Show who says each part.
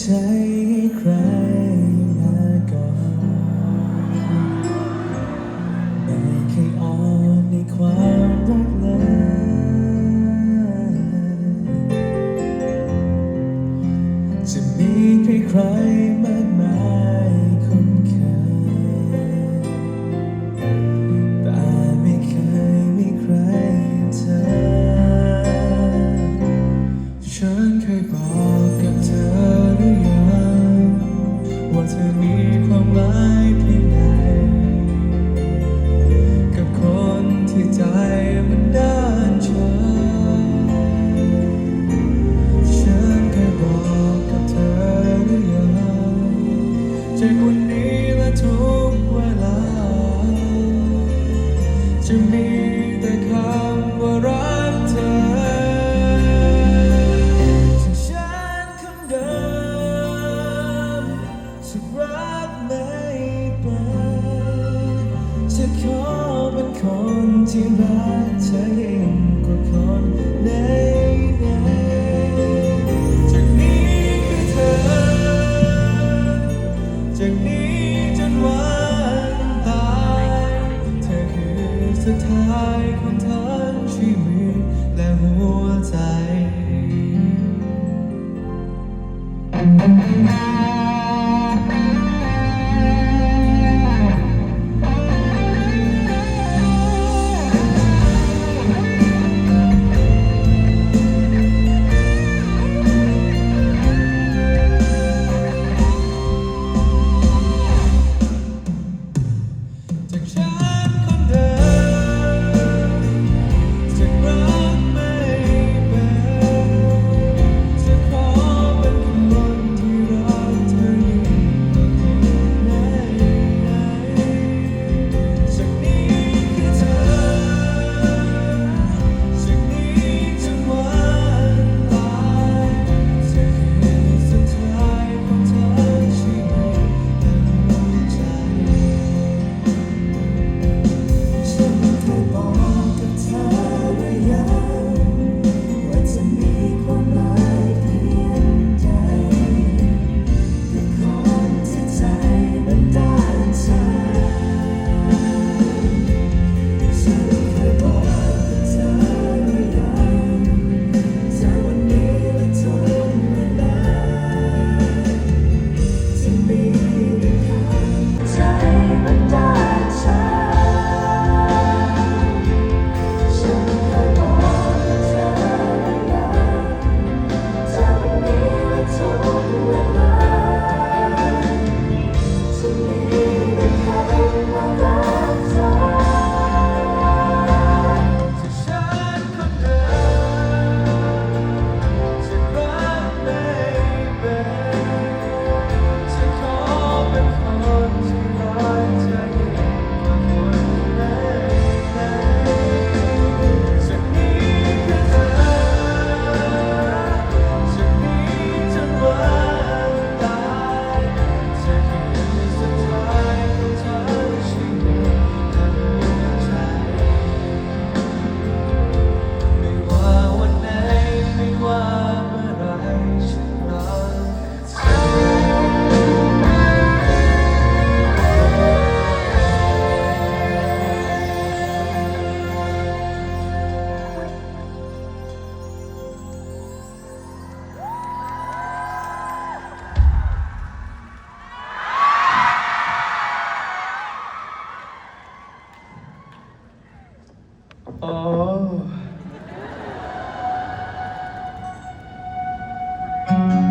Speaker 1: ใจให้ใครมาก่อนไม่เคยอ่อนในความรักเลยจะมีใครใครมากมาย จะมีแต่คำว่ารักเธอฉันคำเดิมจะรักไม่ไปจะขอเป็นคนที่รักเธอยิ่งกว่าคนในายของเธองชีวิตและหัวใจ never die. อ๋อ